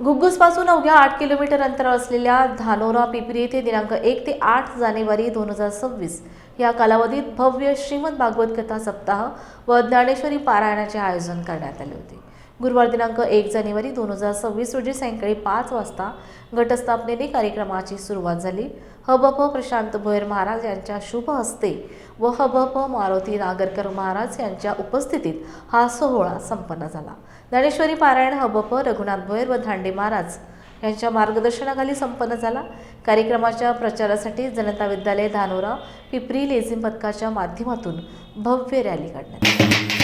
घुग्गुसपासून अवघ्या आठ किलोमीटर अंतर असलेल्या धानोरा पिपरी येथे दिनांक एक ते आठ जानेवारी दोन हजार सव्वीस या कालावधीत भव्य श्रीमद भागवत कथा सप्ताह व ज्ञानेश्वरी पारायणाचे आयोजन करण्यात आले होते. गुरुवार दिनांक एक जानेवारी दोन हजार सव्वीस रोजी सायंकाळी पाच वाजता घटस्थापनेने कार्यक्रमाची सुरुवात झाली. हबप प्रशांत भोयर महाराज यांच्या शुभ हस्ते व हबप मारुती नागरकर महाराज यांच्या उपस्थितीत हा सोहळा संपन्न झाला. ज्ञानेश्वरी पारायण हबप रघुनाथ भोयर व धांडे महाराज यांच्या मार्गदर्शनाखाली संपन्न झाला. कार्यक्रमाच्या प्रचारासाठी जनता विद्यालय धानोरा पिपरी लेझिम पथकाच्या माध्यमातून भव्य रॅली काढण्यात आली.